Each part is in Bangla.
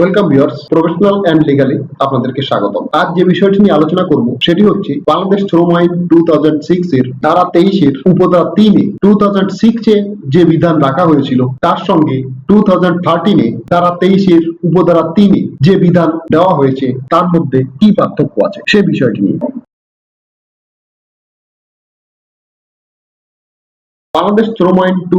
Welcome viewers, professional and legally আপনাদেরকে স্বাগতম। আজ যে বিষয়টি নিয়ে আলোচনা করব, সেটি হচ্ছে বাংলাদেশ শ্রম আইন টু থাউজেন্ড সিক্স এর ধারা তেইশের উপধারা তিনে। টু থাউজেন্ড যে বিধান রাখা হয়েছিল, তার সঙ্গে টু থাউজেন্ড থার্টিনে ধারা তেইশের উপধারা তিনে যে বিধান দেওয়া হয়েছে, তার মধ্যে কি পার্থক্য আছে, সে বিষয়টি নিয়ে। বাংলাদেশ শ্রম আইন টু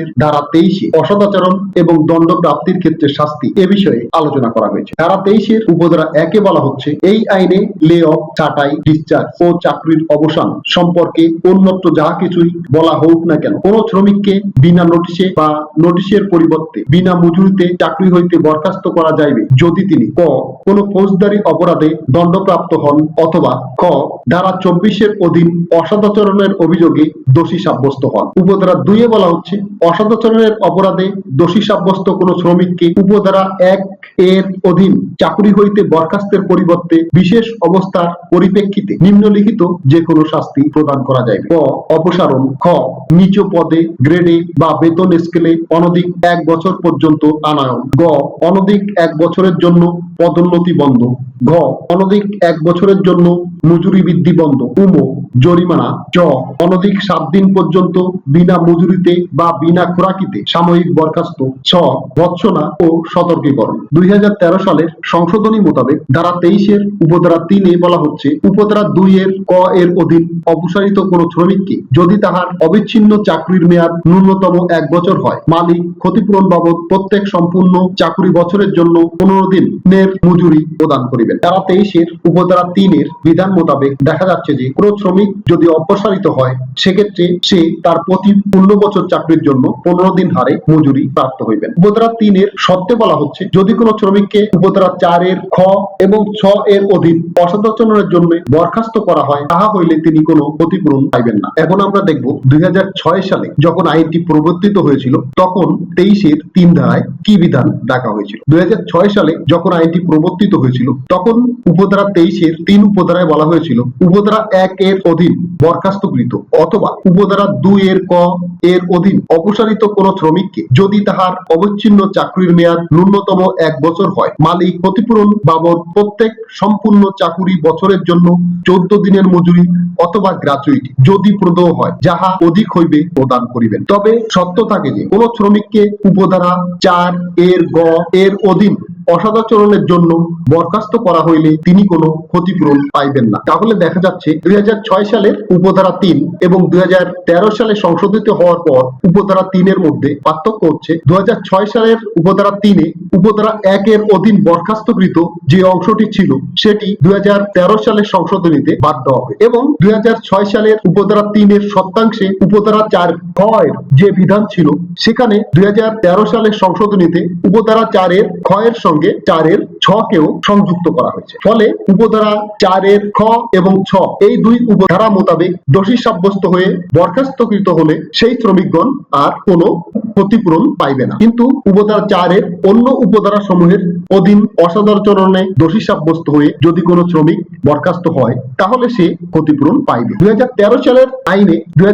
এর ধারা তেইশে অসদাচরণ এবং দণ্ড প্রাপ্তির ক্ষেত্রে শাস্তি এ বিষয়ে আলোচনা করা হয়েছে। ধারা তেইশের উপধারা একে বলা হচ্ছে, এই আইনে লে অফ ছাঁটাই ডিসচার্জ ও চাকরির অবসান সম্পর্কে অন্যত্র যাহা কিছুই বলা হোক না কেন, কোন শ্রমিককে বিনা নোটিশে বা নোটিশের পরিবর্তে বিনা মজুরিতে চাকরি হইতে বরখাস্ত করা যাইবে যদি তিনি ক, কোন ফৌজদারি অপরাধে দণ্ডপ্রাপ্ত হন অথবা ক, ধারা চব্বিশের অধীন অসদাচরণের অভিযোগে দোষী সাব্যস্ত হন উপধারা দুইয়ে বলা হচ্ছে অসদাচরণের অপরাধে দোষী সাব্যস্ত কোন শ্রমিককে উপধারা এক এর অধীন চাকরি হইতে বরখাস্তের পরিবর্তে বিশেষ অবস্থার পরিপ্রেক্ষিতে নিম্নলিখিত যে কোনো শাস্তি প্রদান করা যাবে ক, অপসারণ। খ, নিচ পদে গ্রেডে বা বেতন স্কেলে অনধিক এক বছর পর্যন্ত আনায়ন। গ, অনধিক এক বছরের জন্য পদোন্নতি বন্ধ। ঘ, অনধিক এক বছরের জন্য মজুরি বৃদ্ধি বন্ধ। উম, জরিমানা। চ, অনধিক সাত দিন পর্যন্ত বিনা মজুরিতে বা বিনা খোরাকিতে সাময়িক বরখাস্ত। ছ, ভৎসনা ও সতর্কীকরণ। দুই সালের সংশোধনী মোতাবেক ধারা তেইশের উপধারা তিনে বলা হচ্ছে, উপধারা দুই এর ক এর অধীন অপসারিত কোন শ্রমিককে যদি তাহার অবিচ্ছিন্ন চাকরির মেয়াদ ন্যূনতম এক বছর হয়, মালিক ক্ষতিপূরণ বাবদ প্রত্যেক সম্পূর্ণ চাকরি বছরের জন্য পনেরো দিনের মজুরি প্রদান করিবেন। ধারা তেইশের উপধারা তিনের বিধান মোতাবেক দেখা যাচ্ছে যে কোন শ্রমিক যদি অপসারিত হয়, সেক্ষেত্রে সে তার প্রতি পনেরো বছর চাকরির জন্য পনেরো দিন হারে মজুরি প্রাপ্ত হইবেন। উপধারা তিনের সত্ত্বে বলা হচ্ছে, যদি কোনো শ্রমিককে উপধারা চারের খ এবং ছ এর অধীন অসদাচরণের জন্য বরখাস্ত করা হয়, তাহা হইলে তিনি কোনো ক্ষতিপূরণ পাইবেন না। এখন আমরা দেখব দুই হাজার ছয় সালে যখন আইনটি প্রবর্তিত হয়েছিল, তখন তেইশের তিন ধারায় কি বিধান ডাকা হয়েছিল? দুই হাজার ছয় সালে যখন আইনটি প্রবর্তিত হয়েছিল। তখন উপধারা তেইশের তিন উপধারায় বলা হয়েছিল, উপধারা এক এর অধীন বরখাস্তকৃত অথবা উপধারা দুই এর ক এর অধীন অপসারিত কোন শ্রমিককে যদি তাহার অবচ্ছিন্ন চাকরির মেয়াদ ন্যূনতম এক বছর হয়, মালিক ক্ষতিপূরণ বাবদ প্রত্যেক সম্পূর্ণ চাকুরি বছরের জন্য চোদ্দ দিনের মজুরি অথবা গ্রাচুইটি যদি প্রদয় হয়, যাহা অধিক হইবে প্রদান করিবেন। তবে সত্য থাকে যে কোন শ্রমিককে উপধারা চার এর গ এর অধীন অসদাচরণের জন্য বরখাস্ত করা হইলে তিনি কোনো ক্ষতিপূরণ পাইবেন না। তাহলে দেখা যাচ্ছে দুই সালের উপধারা তিন এবং দুই সালে সংশোধিত হওয়ার পর উপধারা তিনের মধ্যে পার্থক্য হচ্ছে দু সালের উপধারা তিনে উপধারা একের অধীন বরখাস্তকৃত যে অংশটি ছিল সেটি দুই হাজার তেরো সালের সংশোধনীতে বাদ দেওয়া হয় এবং দুই হাজার ছয় সালের উপধারা তিনের সত্যাংশে উপধারা চার ক্ষয়ের যে বিধান ছিল সেখানে দুই হাজার তেরো সালের সংশোধনীতে উপধারা চারের ক্ষয়ের সঙ্গে চারের কেও সংযুক্ত করা হয়েছে। ফলে উপধারা চারের খ এবং ছ, এই দুই উপধারা মোতাবেক দোষী সাব্যস্ত হয়ে বরখাস্তকৃত হলে সেই শ্রমিকগণ আর কোনো ক্ষতিপূরণ পাইবে না। কিন্তু উপধারা চারের অন্য উপধারা সমূহের অধীন অসদাচরণে দোষী সাব্যস্ত হয়ে যদি কোনো শ্রমিক বরখাস্ত হয়, তাহলে সে ক্ষতিপূরণ পাইবে। দুই সালের আইনে দুই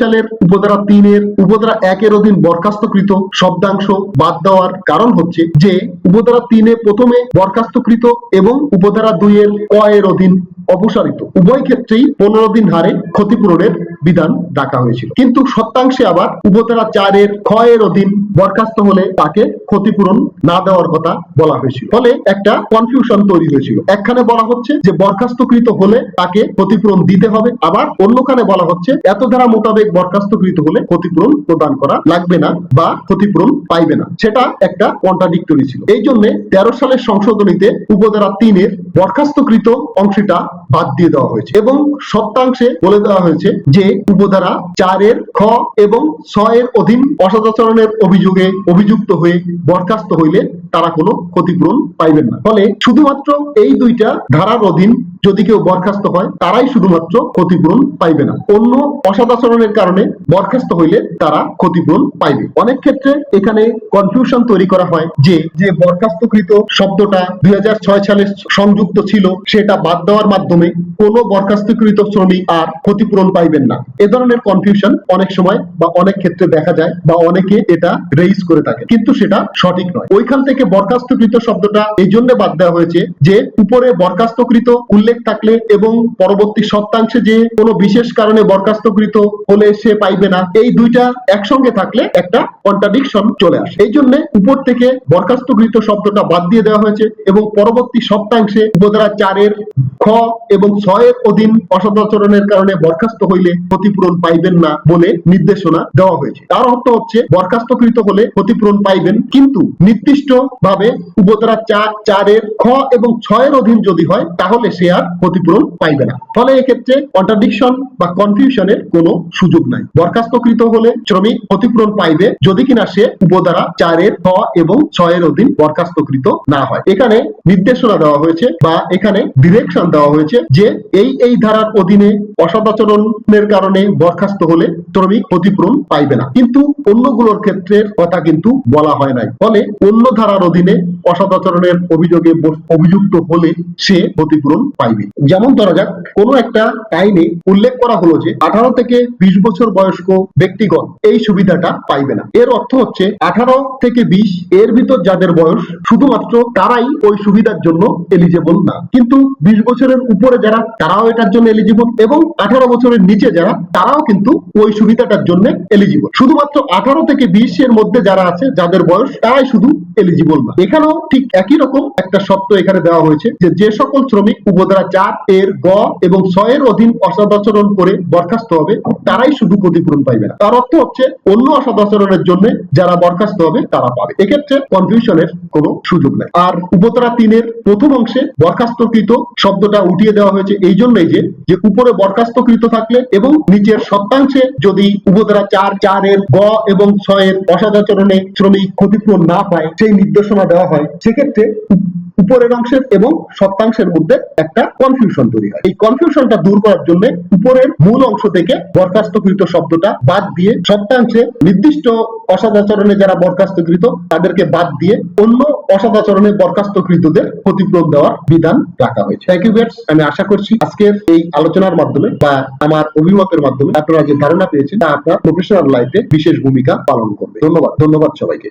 সালের উপধারা তিনের উপধারা একের অধীন বরখাস্তকৃত শব্দাংশ বাদ দেওয়ার কারণ হচ্ছে যে, উপধারা তিনে প্রথমে বরখাস্তকৃত এবং উপধারা দুই এর ক এর অধীন অপসারিত। উভয় ক্ষেত্রেই পনেরো দিন হারে ক্ষতিপূরণের বিধান ডাকা হয়েছিল। কিন্তু সত্যাংশে আবার উপধারা চারের ক্ষয়ের অধীন বরখাস্ত হলে তাকে ক্ষতিপূরণ না দেওয়ার কথা বলা হয়েছিল। ফলে একটা কনফিউশন তৈরি হয়েছিল। একখানে বলা হচ্ছে যে বরখাস্তকৃত হলে তাকে ক্ষতিপূরণ দিতে হবে। আবার অন্যখানে বলা হচ্ছে এত ধারা মোতাবেক বরখাস্তকৃত হলে ক্ষতিপূরণ প্রদান করা লাগবে না বা ক্ষতিপূরণ পাইবে না। সেটা একটা কন্ট্রাডিক্টরি ছিল। এই জন্য তেরো সালের সংশোধনীতে উপধারা তিনের বরখাস্তকৃত অংশটা বাদ দিয়ে দেওয়া হয়েছে এবং সপ্তাংশে বলে দেওয়া হয়েছে যে উপধারা চারের খ এবং ছ এর অধীন অসদাচরণের অভিযোগে অভিযুক্ত হয়ে বরখাস্ত হইলে তারা কোনো ক্ষতিপূরণ পাইবেন না। ফলে শুধুমাত্র এই দুইটা ধারার অধীন যদি কেউ বরখাস্ত হয়, তারাই শুধুমাত্র ক্ষতিপূরণ পাইবে না। অন্য অসদাচরণের কারণে বরখাস্ত হইলে তারা ক্ষতিপূরণ পাইবে। অনেক ক্ষেত্রে এখানে কনফিউশন তৈরি করা হয় যে যে বরখাস্তকৃত শব্দটা দুই হাজার ছয় সালে সংযুক্ত ছিল, সেটা বাদ দেওয়ার মাধ্যমে কোনো বরখাস্তকৃত শ্রমিক আর ক্ষতিপূরণ পাইবেন না। এ ধরনের কনফিউশন অনেক সময় বা অনেক ক্ষেত্রে দেখা যায় বা অনেকে এটা রেইজ করে থাকে। কিন্তু সেটা সঠিক নয়। ওইখান থেকে বরখাস্তকৃত শব্দটা এই জন্য বাদ দেওয়া হয়েছে যে, উপরে বরখাস্তকৃত উল্লেখ থাকলে এবং পরবর্তী সপ্তাংশে যে কোনো বিশেষ কারণে বরখাস্তকৃত হলে সে পাইবে না, এই দুইটা একসঙ্গে থাকলে একটা কন্ট্রাডিকশন চলে আসে। এই জন্য উপর থেকে বরখাস্তকৃত শব্দটা বাদ দিয়ে দেওয়া হয়েছে এবং পরবর্তী সপ্তাংশে উপধারা চারের খ এবং ছয়ের অধীন অসদাচরণের কারণে বরখাস্ত হইলে ক্ষতিপূরণ পাইবেন না বলে নির্দেশনা দেওয়া হয়েছে। তার অর্থ হচ্ছে, বরখাস্তকৃত হলে ক্ষতিপূরণ পাইবেন, কিন্তু নির্দিষ্ট ভাবে উপধারা চার, চারের খ এবং ছয়ের অধীন যদি হয়, তাহলে সে আর ক্ষতিপূরণ পাইবে না। ফলে এক্ষেত্রে কন্ট্রাডিকশন বা কনফিউশনের কোনো সুযোগ নাই। বরখাস্তকৃত হলে শ্রমিক ক্ষতিপূরণ পাইবে যদি কিনা সে উপধারা চারের খ এবং ছয়ের অধীন বরখাস্তকৃত না হয়। এখানে নির্দেশনা দেওয়া হয়েছে বা এখানে ডিরেকশন দেওয়া হয়েছে যে এই এই ধারার অধীনে অসদাচরণের কারণে বরখাস্ত হলে শ্রমিক ক্ষতিপূরণ পাইবে না। কিন্তু অন্যগুলোর ক্ষেত্রের কথা কিন্তু বলা হয় নাই। ফলে অন্য ধারার অধীনে অসদাচরণের অভিযোগে অভিযুক্ত হলে সে ক্ষতিপূরণ পাইবে। যেমন ধরা যাক, কোনো একটা আইনে উল্লেখ করা হলো যে আঠারো থেকে বিশ বছর বয়স্ক ব্যক্তিগণ এই সুবিধাটা পাইবে না। এর অর্থ হচ্ছে আঠারো থেকে বিশ এর ভিতর যাদের বয়স শুধুমাত্র তারাই ওই সুবিধার জন্য এলিজেবল না। কিন্তু বিশ বছরের উপরে যারা, তারাও এটার জন্য এলিজিবল এবং আঠারো বছরের নিচে যারা, তারাও কিন্তু ওই সুবিধাটার জন্য এলিজিবল শুধুমাত্র আঠারো থেকে বিশ এর মধ্যে যারা আছে, যাদের বয়স, তারাই শুধু এলিজিবল না। এখানেও ঠিক একই রকম একটা শর্ত এখানে দেওয়া হয়েছে যে যে সকল শ্রমিক, উপধারা চার, এর গ এবং ছয়ের অধীন অসদাচরণ করে বরখাস্ত হবে, তারাই শুধু ক্ষতিপূরণ পাইবে না। তার অর্থ হচ্ছে, অন্য অসদাচরণের জন্য যারা বরখাস্ত হবে, তারা পাবে। এক্ষেত্রে কনফিউশনের কোনো সুযোগ নেই। আর উপধারা তিনের প্রথম অংশে বরখাস্তকৃত শব্দটা উঠিয়ে দেওয়া হয়েছে। এই জন্যই যে যে উপরে বরখাস্তকৃত থাকলে এবং নিচের সত্যাংশে যদি উপধারা চার, চারের গ এবং ছয়ের অসদাচরণে শ্রমিক ক্ষতিপূরণ না পায়, সেই নির্দেশনা দেওয়া হয়, সেক্ষেত্রে উপরের অংশের এবং সত্যাংশের মধ্যে একটা কনফিউশন তৈরি হয়। এই কনফিউশনটা দূর করার জন্য উপরের মূল অংশ থেকে বরখাস্তকৃত শব্দটা বাদ দিয়ে সত্যাংশে নির্দিষ্ট অসদাচরণে যারা বরখাস্তকৃত, তাদেরকে বাদ দিয়ে অন্য অসদাচরণে বরখাস্তকৃতদের ক্ষতিপূরণ দেওয়ার বিধান রাখা হয়েছে। আমি আশা করছি আজকের এই আলোচনার মাধ্যমে বা আমার অভিমতের মাধ্যমে আপনারা যে ধারণা পেয়েছেন, তা আপনার প্রফেশনাল লাইফে বিশেষ ভূমিকা পালন করবে। ধন্যবাদ। ধন্যবাদ সবাইকে।